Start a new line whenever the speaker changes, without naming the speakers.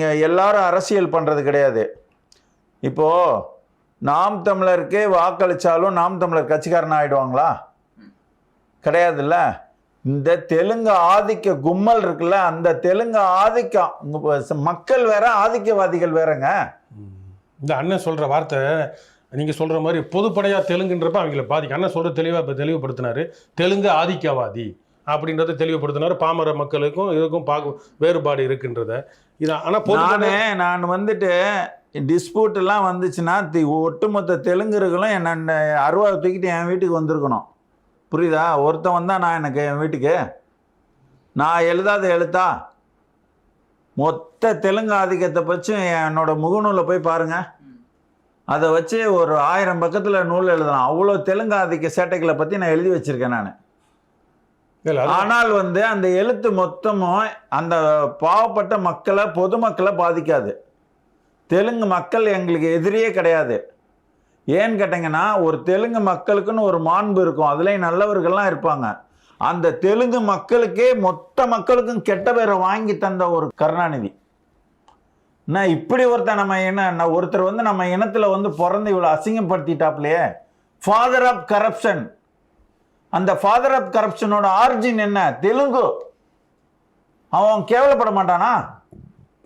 நீங்கள் எல்லாரும் அரசியல் பண்ணுறது கிடையாது. இப்போது நாம் தமிழருக்கே வாக்களித்தாலும் நாம் தமிழர் கட்சிக்காரன் ஆகிடுவாங்களா கிடையாதுல்ல? இந்த தெலுங்கு ஆதிக்க கும்மல் இருக்குல்ல அந்த தெலுங்கு ஆதிக்கம் மக்கள் வேற ஆதிக்கவாதிகள் வேறங்க.
இந்த அண்ணன் சொல்கிற வார்த்தை நீங்கள் சொல்கிற மாதிரி பொதுப்படையாக தெலுங்குன்றப்ப அவங்கள பாதிக்க. அண்ணன் சொல்கிற தெளிவாக இப்போ தெளிவுபடுத்தினாரு. தெலுங்கு ஆதிக்கவாதி. அப்படின்றத தெளிவுபடுத்தினார். பாமர மக்களுக்கும் இதுக்கும் பார்க்க வேறுபாடு இருக்குன்றத. இது ஆனால்
நானே நான் வந்துட்டு டிஸ்பியூட்டெல்லாம் வந்துச்சுன்னா தி- ஒட்டுமொத்த தெலுங்குகளும் என்ன அருவா தூக்கிட்டு என் வீட்டுக்கு வந்திருக்கணும். புரியுதா? ஒருத்தன் வந்தால் நான் எனக்கு என் வீட்டுக்கு? நான் எழுதாத எழுத்தா? மொத்த தெலுங்கு ஆதிக்கத்தை பற்றி என்னோட முகநூலில் போய் பாருங்கள் அதை வச்சு ஒரு ஆயிரம் பக்கத்தில் நூல் எழுதலாம். அவ்வளோ தெலுங்கு ஆதிக்க சேட்டைகளை பற்றி நான் எழுதி வச்சுருக்கேன் நான். ஆனால் வந்து அந்த எழுத்து மொத்தமும் அந்த பாவப்பட்ட மக்களை பொதுமக்களை பாதிக்காது. தெலுங்கு மக்கள் எங்களுக்கு எதிரியே கிடையாது. ஏன்னு கேட்டிங்கன்னா ஒரு தெலுங்கு மக்களுக்குன்னு ஒரு மாண்பு இருக்கும். அதுலேயும் நல்லவர்கள்லாம் இருப்பாங்க. அந்த தெலுங்கு மக்களுக்கே மொத்த மக்களுக்கும் கெட்ட பேரை வாங்கி தந்த ஒரு கருணாநிதி. என்ன இப்படி ஒருத்தர் நம்ம என்ன ஒருத்தர் வந்து நம்ம இனத்தில் வந்து பிறந்து இவ்வளோ அசிங்கப்படுத்திட்டாப்லையே. ஃபாதர் ஆஃப் கரப்ஷன் அந்த ஃபாதர் ஆஃப் கரப்ஷனோட ஆரிஜின் என்ன? தெலுங்கு. அவன் கேவலப்பட மாட்டானா?